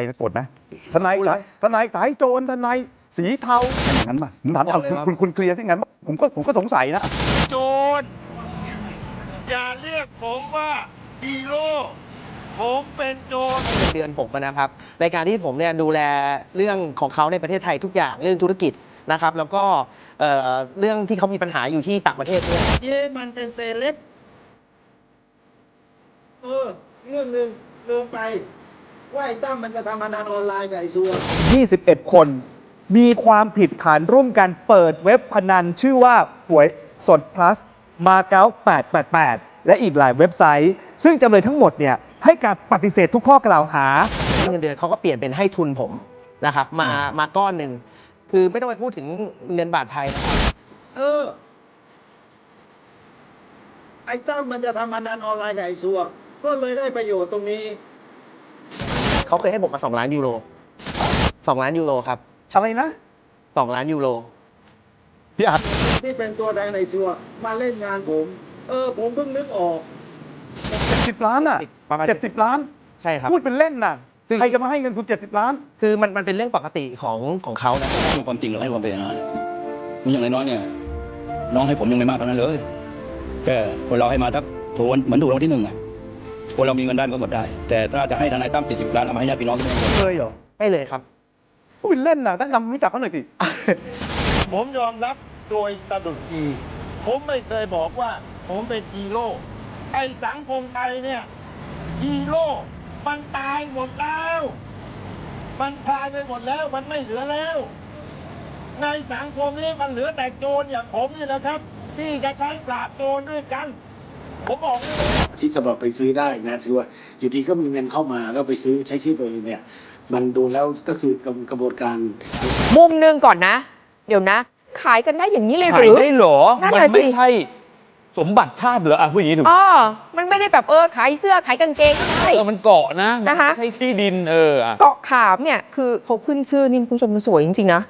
รนะกดนะทนายสายทนายสายโจรทนายสีเทาอย่างนั้นป่ะผมถามเอาคุณคุณคุณเคลียร์ที่งั้นผมก็ผมก็สงสัยนะโจรอย่าเรียกผมว่าฮีโร่ผมเป็นโจรเดือนผมนะครับในการที่ผมเนี่ยดูแลเรื่องของเขาในประเทศไทยทุกอย่างเรื่องธุรกิจนะครับ แล้วก็เอ่อเรื่องที่เขามีปัญหาอยู่ที่ต่างประเทศด้วยเย้มันเป็นเซเลบเออเรื่องหนึ่งลืมไป ว่าไอ้ตั้มมันจะทำพนันออนไลน์กับไอ้ซัว 21 คน มีความผิดฐานร่วมกันเปิดเว็บพนันชื่อว่าหวยสด plus มาเก๊า888 และอีกหลายเว็บไซต์ ซึ่งจำเลยทั้งหมดเนี่ยให้การปฏิเสธทุกข้อกล่าวหา เงินเดือนเขาก็เปลี่ยนเป็นให้ทุนผมนะครับมามาก้อนหนึ่งคือไม่ต้องไปพูดถึงเงินบาทไทยนะครับเออ ไอ้ตั้มมันจะทำพนันออนไลน์กับไอ้ซัว ก็เลยได้ประโยชน์ตรงนี้ เขาเคยให้ผมมาสองล้านยูโรสองล้านยูโรครับอะไรนะสองล้านยูโรพี่อัดที่เป็นตัวแทนไอ้ซัวมาเล่นงานผม เออ ผมเพิ่งนึกออก70ล้านอะประมาณ70ล้าน ใช่ครับ พูดเป็นเล่นน่ะซึ่งใครจะมาให้เงินคุณ70ล้าน คือมันมันเป็นเรื่องปกติของของเขานะพูดความจริงหรือให้ความเป็นอย่างนั้นมีอย่างน้อยๆเนี่ย น้องให้ผมยังไม่มากเท่านั้นเลยแค่คนเราให้มาทักถูกวันเหมือนถูกรางวัลที่หนึ่งอะ คนเรามีเงินได้มันก็หมดได้ แต่ถ้าจะให้ทนายตั้มติดสิบล้านเอามาให้ญาติพี่น้องก็ไม่ได้หมดเลยเหรอไม่เลยครับพูดเป็นเล่นน่ะถ้าจำรู้จักเขาหน่อยสิผมยอมรับโดยสะดุดทีผมไม่เคยบอกว่า ผมเป็นฮีโร่ไอ้สังคมไทยเนี่ยฮีโร่มันตายหมดแล้ว มันตายไปหมดแล้ว มันไม่เหลือแล้ว ในสังคมนี้มันเหลือแต่โจรอย่างผมนี่นะครับ ที่จะใช้ปราบโจรด้วยกัน ผมบอกเลยที่สำหรับไปซื้อได้นะถือว่าอยู่ดีก็มีเงินเข้ามาแล้วไปซื้อใช้ชื่อตัวเองเนี่ย มันดูแล้วก็คือกระกระบวนการ มุมหนึ่งก่อนนะ เดี๋ยวนะ ขายกันได้อย่างนี้เลยหขารืยอได้เหรอ นั่นมัน่ะสิ ไม่ใช่สมบัติชาติเหรออะพูดอย่างนี้ถูกอ๋อมันไม่ได้แบบเออขายเสื้อขายกางเกงใช่เออมันเกาะนะมันะคะ ไม่ใช่ที่ดินเอออะ เกาะขามเนี่ยคือเขาขึ้นชื่อนี่คุณผู้ชมมันสวยจริงๆนะ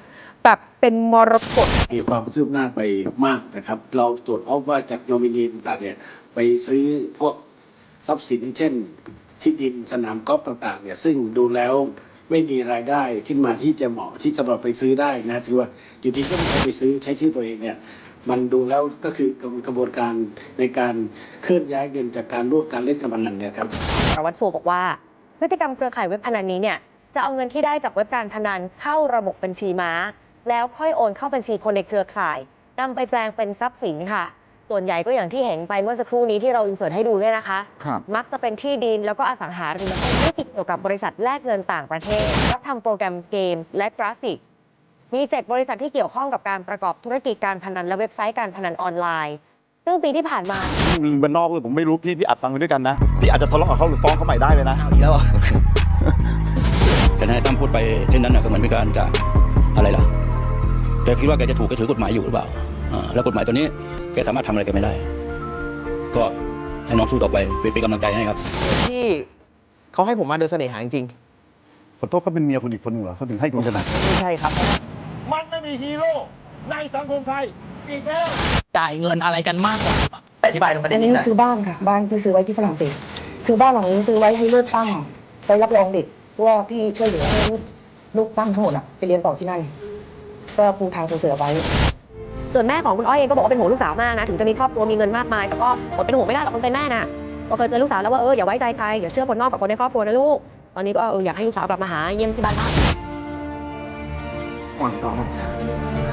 แบบเป็นมรกต มีความคืบหน้าไปมากนะครับ เราตรวจพบว่าจากโนมินีต่างๆเนี่ย ไปซื้อพวกทรัพย์สินเช่น ที่ดินสนามกอล์ฟต่างๆเนี่ยซึ่งดูแล้วไม่มีรายได้ขึ้นมาที่จะเหมาะที่สำหรับไปซื้อได้นะถือว่าอยู่ดีก็มีคนไปซื้อใช้ชื่อตัวเองเนี่ยมันดูแล้วก็คือกระบวนการในการเคลื่อนย้ายเงินจากการร่วมการเล่นการพนันเนี่ยครับสารวัตรสัวบอกว่า พฤติกรรมเครือข่ายเว็บพนันนี้เนี่ยจะเอาเงินที่ได้จากเว็บการพนันเข้าระบบบัญชีม้า แล้วค่อยโอนเข้าบัญชีคนในเครือข่ายนำไปแปลงเป็นทรัพย์สินค่ะ ส่วนใหญ่ก็อย่างที่เห็นไปเมื่อสักครู่นี้ที่เราอินเสิร์ตให้ดูเนี่ยนะคะครับมักจะเป็นที่ดินแล้วก็อสังหาริมทรัพย์ธุรกิจเกี่ยวกับบริษัทแลกเงินต่างประเทศรับทำโปรแกรมเกมส์และกราฟิก มี7บริษัทที่เกี่ยวข้องกับการประกอบธุรกิจการพนันและเว็บไซต์การพนันออนไลน์ ซึ่งปีที่ผ่านมามีบ้านนอกเลยผมไม่รู้พี่พี่อัดฟังไปด้วยกันนะพี่อาจจะทะเลาะกับเขาหรือฟ้องเขาใหม่ได้เลยนะเอาอีกแล้วเหรอแต่ทนายตั้มพูดไปเช่นนั้นนะก็เหมือนเป็นการจะอะไรล่ะแกคิดว่าแกจะถูกแกถือกฎหมายอยู่หรือเปล่าอ่าแล้วกฎหมายตัวนี้แกสามารถทำอะไรแกไม่ได้ ก็ให้น้องสู้ต่อไปเป็นเป็นกำลังใจให้ครับ ที่เขาให้ผมมาโดยเสน่หาจริงขอโทษเขาเป็นเมียคนอีกคนหนึ่งเหรอเขาถึงให้คุณขนาดนั้นๆไม่ใช่ครับ มันไม่มีฮีโร่ในสังคมไทยอีกแล้วจ่ายเงินอะไรกันมากกว่าอธิบายตรงประเด็อันนนี้นี้หน่อยคือบ้านค่ะ บ้านที่ซื้อไว้ที่ฝรั่งเศสคือบ้านหลังนี้ซื้อไว้ให้ลูกตั้งไปรับรองเด็กเพราะว่าพี่ช่วยเหลือให้ลูกลูกตั้งทั้งหมดอะไปเรียนต่อที่นั่น ก็ปูทางเสือไว้ ส่วนแม่ของคุณอ้อยเองก็บอกว่าเป็นห่วงลูกสาวมากนะถึงจะมีครอบครัวมีเงินมากมายแต่ก็อดเป็นห่วงไม่ได้หรอกคนเป็นแม่น่ะก็เคยเตือนลูกสาวแล้วว่าเอออย่าไว้ใจใครอย่าเชื่อคนนอกกับคนในครอบครัวนะลูกตอนนี้ก็เอออยากให้ลูกสาวกลับมาหาเยี่ยมที่บ้านบ้างหวังต่อ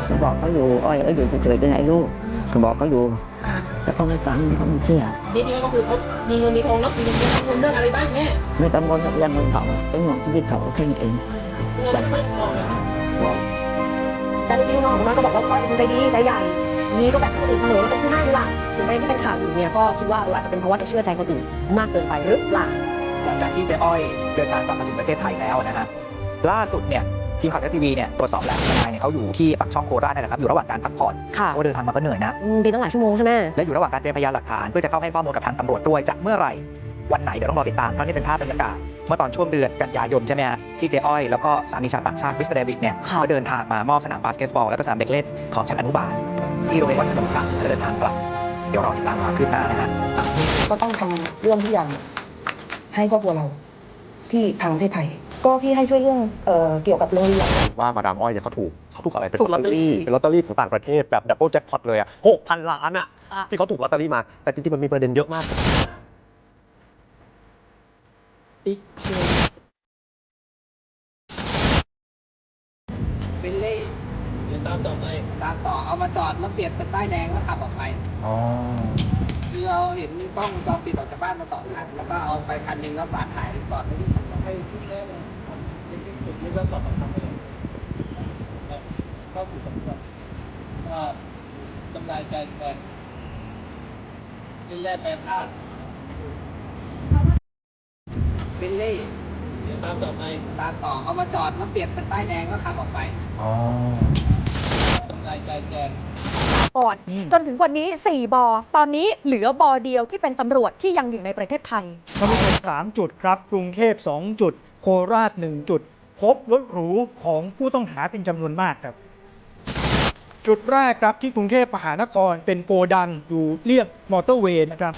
จะบอกเขาอยู่อ้อยเอ้ยอยู่เฉยๆเป็นไงลูกก็บอกเขาอยู่แล้วเขาไม่ฟังเขาไม่เชื่อนี่นี่ก็คือเขามีเงินมีทองแล้วมีเงินมีทองเรื่องอะไรบ้างแม่ไม่ต้องวนเรื่องเงินเขาเป็นห่วงชีวิตเขาแค่นั้นเองเงินไม่พอ แต่พี่น้องของน้อก็บอกว่าก้อยเป็นใจดีใจใหญ่มีก็แบบคนอื่นเสมอเป็นผู้ให้ล่ะถึงประเด็นที่เป็นข่าวอยู่เนี่ยก็คิดว่าอาจจะเป็นเพราะว่าจะเชื่อใจคนอื่นมากเกินไปหรือเปล่าหลังจากที่เจ๊อ้อยเดินทางกลับมาถึงประเทศไทยแล้วนะฮะล่าสุดเนี่ยทีมข่าวทีวีเนี่ยตรวจสอบแล้วทนายเนี่ยเขาอยู่ที่ปากช่องโคราชนั่นแหละครับอยู่ระหว่างการพักผ่อนค่ะเพราะว่าเดินทางมาก็เหนื่อยนะเป็นตั้งหลายชั่วโมงใช่ไหมและอยู่ระหว่างการเตรียมพยานหลักฐานเพื่อจะเข้าให้ข้อมูลกับทางตำรวจด้วยจะเมื่อไหร่ วันไหนเดี๋ยวต้องรอติดตามเพราะนี่เป็นภาพบรรยากาศเมื่อตอนช่วงเดือนกันยายนใช่ไหมฮะที่เจ๊อ้อยแล้วก็สามีชาวต่างชาติมิสเตอร์เดวิดเนี่ยค่ะ เขาเดินทางมามอบสนามบาสเกตบอล และก็สนามเด็กเล่นของชั้นอนุบาลที่โรงเรียนวัดขนมกลางและเดินทางกลับเดี๋ยวรอติดตามความคืบหน้านะฮะ ก็ต้องทำเรื่องทุกอย่างให้ครอบครัวเราที่ทางประเทศไทย ก็พี่ให้ช่วยเรื่องเอ่อเกี่ยวกับโรงเรียน ว่ามาดามอ้อยเนี่ยเขาถูกเขาถูกอะไรเป็นถูกลอตเตอรี่ เป็นลอตเตอรี่ของต่างประเทศแบบดับเบิลแจ็คพอตเลยอะหกพันล้านอะอะที่เขาถูกลอตเตอรี่มาแต่จริงๆมันมีประเด็นเยอะมาก บิลลี่เดี๋ยวตามต่อไปตามต่อเอามาจอดแล้วเปลี่ยนเป็นป้ายแดงแล้วขับออกไปอ๋อคือเราเห็นกล้องวงจอปิดออกจากบ้านมาสองคันแล้วก็เอาไปคันหนึ่งแล้วฝากถ่ายก่อนไม่ได้ทำให้ที่แรกเลยเป็นที่จุดนี้ก็สอบปากคำไปเลยเข้าสู่สำนวนว่าจำนายใจแทนเป็นแรกแปลพลาดบิ ลลี่เดี๋ยวตามต่อไปตามต่อเอามาจอดแล้วเปลี่ยนเป็นป้ายแดงแล้วขับออกไปอ๋อจำนายใจแทนก่อนจนถึงวันนี้ 4 บอ ตอนนี้เหลือบอเดียวที่เป็นตำรวจที่ยังอยู่ในประเทศไทยทั้งหมด3จุดครับ กรุงเทพ 2 จุด โคราช 1 จุด พบรถหรูของผู้ต้องหาเป็นจำนวนมากครับ จุดแรกครับที่กรุงเทพมหานครเป็นโกดังอยู่เรียบมอเตอร์เวย์นะครับ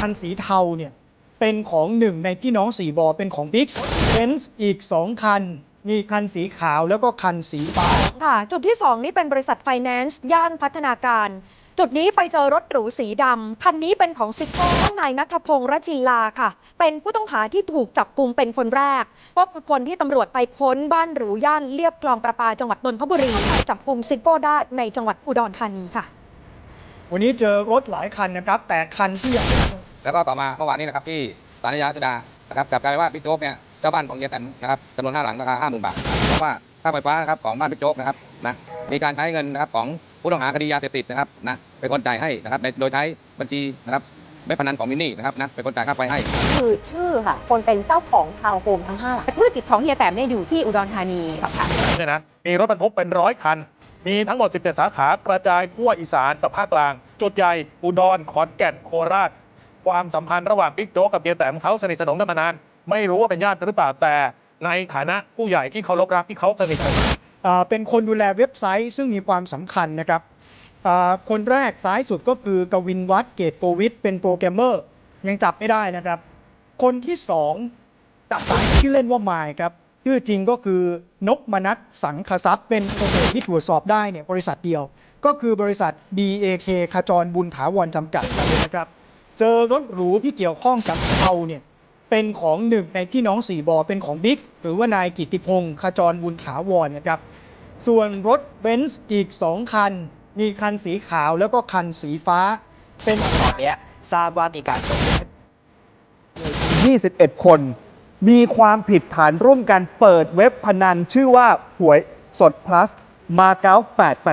คันสีเทาเนี่ย เป็นของหนึ่งในพี่น้องสี่บอเป็นของบิ๊กเบนซ์อีก 2 คัน มีคันสีขาวแล้วก็คันสีฟ้า ค่ะ จุดที่ 2 นี่เป็นบริษัทไฟแนนซ์ย่านพัฒนาการ จุดนี้ไปเจอรถหรูสีดำ คันนี้เป็นของซิโก้นายนัทพงษ์รจินลาค่ะ เป็นผู้ต้องหาที่ถูกจับกลุ่มเป็นคนแรกก็คือคนที่ตำรวจไปค้นบ้านหรูย่านเรียบคลองประปาจังหวัดนนทบุรี จับกลุ่มซิโก้ได้ในจังหวัดอุดรธานีค่ะ วันนี้เจอรถหลายคันนะครับ แต่คันที่ยัง แล้วก็ต่อมาเมื่อวานนี้นะครับที่สารยาสุดานะครับกลับกลายเป็นว่าบิ๊กโจ๊กเนี่ยเจ้าบ้านของเฮียแตนนะครับจำนวนห้าหลังราคาห้าหมื่นบาทเพราะว่าค่าไฟฟ้านะครับของบ้านบิ๊กโจ๊กนะครับนะมีการใช้เงินนะครับของผู้ต้องหาคดียาเสพติดนะครับนะเป็นคนจ่ายให้นะครับในโดยใช้บัญชีนะครับเว็บพนันของมินนี่นะครับนะเป็นคนจ่ายค่าไฟให้ คือชื่อค่ะ คนเป็นเจ้าของทาวน์โฮมทั้งห้าหลังธุรกิจของเฮียแต้มเนี่ยอยู่ที่อุดรธานีสอบถามเนี่ยนะมีรถบรรทุกเป็นร้อยคัน มีทั้งหมด 17 สาขากระจายทั่วอีสานกับภาคกลาง จุดใหญ่อุดรขอนแก่นโคราช ความสัมพันธ์ระหว่างบิ๊กโจ๊กกับเฮียแตมเขาสนิทสนมกันมานาน ไม่รู้ว่าเป็นญาติหรือเปล่าแต่ในฐานะผู้ใหญ่ที่เคารพรักที่เขาสนิทกันอ่าเป็นคนดูแลเว็บไซต์ซึ่งมีความสำคัญนะครับอ่าคนแรกซ้ายสุดก็คือกวินวัฒน์เกตโกวิทเป็นโปรแกรมเมอร์ ยังจับไม่ได้นะครับ คนที่สองจับสายที่อเล่นว่าไมายครับชื่อจริงก็คือนกมนัสสังคทรัพย์เป็นโปรเจกต์ที่ตรวจสอบได้เนี่ยบริษัทเดียว ก็คือบริษัท BAK ขจรบุญถาวรจำกัดนะครับ เจอรถหรูที่เกี่ยวข้องกับเขาเนี่ยเป็นของหนึ่งในพี่น้องสี่บอเป็นของบิ๊กหรือว่านายกิติพงศ์ขจรบุญถาวรนะครับ ส่วนรถเบนซ์อีก2คัน มีคันสีขาวแล้วก็คันสีฟ้า เป็นตอนเนี้ยทราบว่ามีการ21 คน มีความผิดฐานร่วมกันเปิดเว็บพนันชื่อว่าหวยสด plus มาเก๊า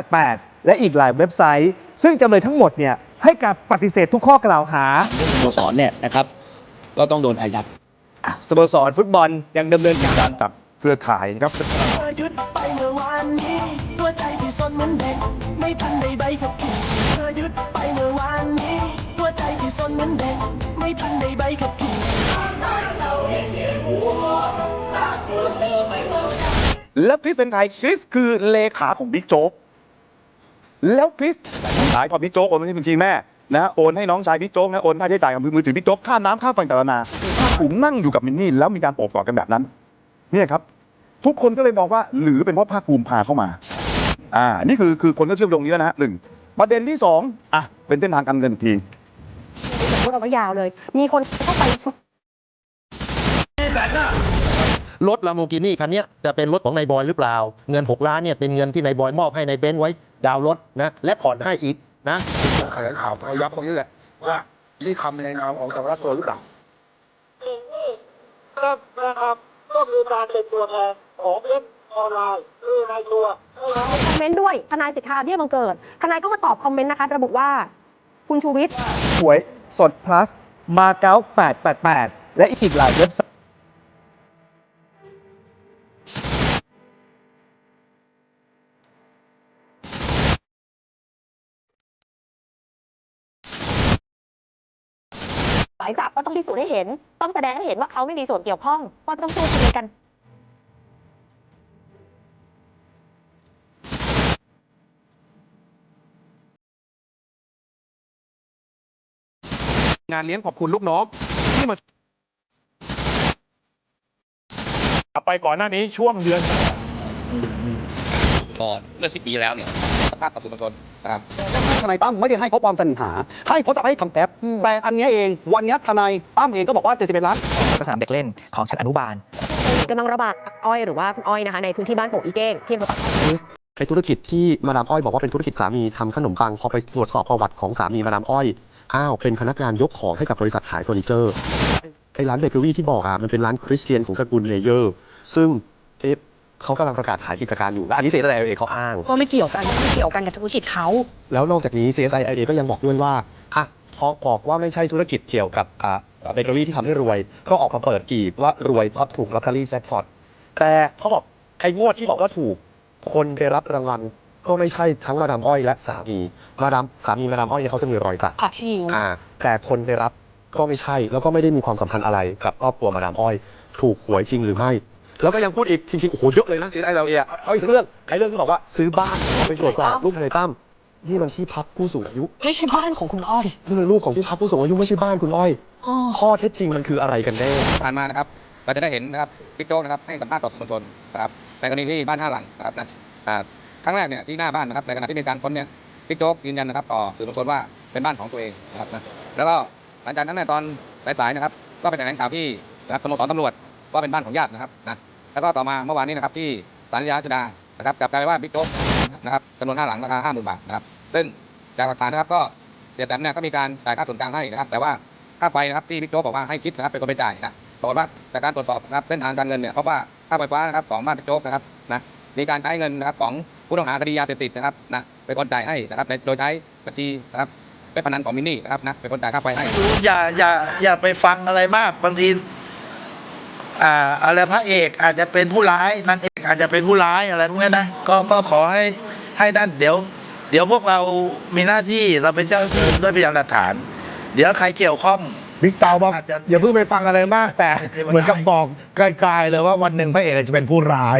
888 และอีกหลายเว็บไซต์ ซึ่งจำเลยทั้งหมดเนี่ย ให้การปฏิเสธทุกข้อกล่าวหาสโมสรเนี่ยนะครับ ก็ต้องโดนอายัดสโมสรฟุตบอลยังดำเนินการการจับเครือข่ายนะครับยึดไปเมื่อวานนี้ตัวใจที่สนเหมือนเด็กไม่ทันได้ใบขับขี่เธอยึดไปเมื่อวานนี้ตัวใจที่สนเหมือนเด็กไม่ทันได้ใบขับขี่และคริสเป็นใครคริสคือเลขาของบิ๊กโจ๊กแล้วคริสสายกับบิ๊กโจ๊กโอนไปที่บัญชีแม่นะโอนให้น้องชายบิ๊กโจ๊กนะโอนค่าใช้จ่ายกับมือถือบิ๊กโจ๊กค่าน้ำค่าไฟต่างๆนานาภาคภูมินั่งอยู่กับมินนี่แล้วมีการโอบกอดกันแบบนั้นเนี่ยครับ ทุกคนก็เลยมองว่าหรือเป็นเพราะภาคภูมิพาเข้ามา อ่า นี่คือคือคนก็เชื่อมโยงนี้แล้วนะฮะหนึ่งประเด็นที่สองอะเป็นเส้นทางการเงินอีกทีพูดเอาไว้ยาวเลย มีคนเข้าไปชุรถลาโมกินี่คันเนี้ยจะเป็นรถของนายบอยหรือเปล่า เงิน 6 ล้านเนี่ยเป็นเงินที่นายบอยมอบให้นายเบนซ์ไว้ดาวน์รถนะและผ่อนให้อีก นะแถลงข่าวเขายับตรงนี้แหละว่านี่ทำในนามของสารวัตรสัวหรือเปล่าครับนะครับก็คือการเป็นตัวแทนของเว็บออนไลน์คือในตัวคอมเมนต์ด้วยทนายสิทธาเบี้ยบังเกิดทนายก็มาตอบคอมเมนต์นะคะ ระบุว่า คุณชูวิทย์หวยสด plus มาเก๊า888 และอีกหลายเว็บไซต์ายจับก็ต้องพิสูจน์ให้เห็น ต้องแสดงให้เห็นว่าเขาไม่มีส่วนเกี่ยวข้องก็ต้องสู้คดีกัน งานเลี้ยงขอบคุณลูกน้องที่มาไปก่อนหน้านี้ช่วงเดือน ก่อนเมื่อสิบปีแล้วเนี่ยสภาพกับสื่อมวลชนนะครับทนายตั้มไม่ได้ให้เขาปลอมสัญหา ให้เขาจะให้คำแท็บแต่อันเนี้ยเอง วันเนี้ยทนายตั้มเองก็บอกว่า71ล้านสนามเด็กเล่นของชั้นอนุบาลกำลังระบาดอ้อยหรือว่าคุณอ้อยนะคะในพื้นที่บ้านโป่งอีเก้งที่อำเภอปากช่องไอ้ธุรกิจที่มาดามอ้อยบอกว่าเป็นธุรกิจสามีทำขนมปังพอไปตรวจสอบประวัติของสามีมาดามอ้อยอ้าวเป็นพนักงานยกของให้กับบริษัทขายเฟอร์นิเจอร์ไอ้ร้านเบเกอรี่ที่บอกอะมันเป็นร้านคริสเตียนของตระกูลเลเยอร์ ซึ่งเอ๊ะ เขากำลังประกาศขายกิจการอยู่และอันนี้เสียใจเองเขาอ้าง ก็ไม่เกี่ยวกันไม่เกี่ยวกันกับธุรกิจเขา แล้วนอกจากนี้ CSI IA ก็ยังบอกด้วยว่าอะพอบอกว่าไม่ใช่ธุรกิจเกี่ยวกับอ่าเบเกอรี่ที่ทำให้รวย ก็ออกมาเปิดอีกว่ารวยเพราะถูกลอตเตอรี่แจ็คพอตแต่เขาบอกไอ้งวดที่บอกว่าถูกคนไปรับรางวัลก็ไม่ใช่ทั้งมาดามอ้อยและสามีมาดามสามีมาดามอ้อยเนี่ยเขาจะมีรอยสักค่ะพี่ยูอ่า แต่คนไปรับก็ไม่ใช่แล้วก็ไม่ได้มีความสัมพันธ์อะไรกับครอบครัวมาดามอ้อย ถูกหวยจริงหรือไม่ แล้วก็ยังพูดอีกจริงๆโอ้โหเยอะเลยนะ CSI IA เอาอีกสักเรื่องไอ้เรื่องที่บอกว่าซื้อบ้านไปตรวจสอบลูกทนายตั้มนี่มันที่พักผู้สูงอายุไม่ใช่บ้านของคุณอ้อยนี่มันลูกของที่พักผู้สูงอายุไม่ใช่บ้านคุณอ้อยข้อเท็จจริงมันคืออะไรกันแน่ผ่านมานะครับเราจะได้เห็นนะครับบิ๊กโจ๊กนะครับให้สัมภาษณ์ต่อสื่อมวลชนนะครับในกรณีที่บ้านห้าหลังนะครับนะอ่าครั้งแรกเนี่ยที่หน้าบ้านนะครับในขณะที่มีการค้นเนี่ยบิ๊กโจ๊กยืนยันนะครับต่อสื่อมวลชนว่าเป็นบ้านของตัวเองนะครับนะแล้วก็หลังจากนั้นเนี่ยตอนสายๆนะครับ ก็เป็นแถลงข่าวที่นะครับสโมสรตำรวจว่าเป็นบ้านของญาตินะครับนะ แล้วก็ต่อมาเมื่อวานนี้นะครับที่ศาลยาชดานะครับกลับกลายว่าบิ๊กโจ๊กนะครับจำนวนห้าหลังราคาห้าหมื่นบาทนะครับซึ่งจากหลักฐานนะครับก็เสียแตมเนี่ยก็มีการจ่ายค่าส่วนกลางให้นะครับแต่ว่าค่าไฟนะครับที่บิ๊กโจ๊กบอกว่าให้คิดนะครับเป็นคนไปจ่ายนะปรากฏว่าจากการตรวจสอบนะครับเส้นทางการเงินเนี่ยพบว่าค่าไฟฟ้านะครับของบ้านบิ๊กโจ๊กนะครับนะมีการใช้เงินนะครับของผู้ต้องหาคดียาเสพติดนะครับนะเป็นคนจ่ายให้นะครับในโดยใช้บัญชีนะครับเป็นพนันของมินนี่นะครับนะเป็นคนจ่ายค่าไฟให้อย่าอย่าอย่าไปฟังอะไรมากบางที อ่าอะไรพระเอกอาจจะเป็นผู้ร้ายนางเอกอาจจะเป็นผู้ร้ายอะไรพวกนี้นะก็ก็ขอให้ให้ด้านเดี๋ยว เดี๋ยวพวกเรามีหน้าที่เราเป็นเจ้าหน้าที่ด้วยพยานหลักฐาน เดี๋ยวใครเกี่ยวข้อง บิ๊กเตาบอกอย่าเพิ่งไปฟังอะไรมาก แต่เหมือนกับบอกไกลๆเลยว่าวันหนึ่งพระเอกอาจจะเป็นผู้ร้าย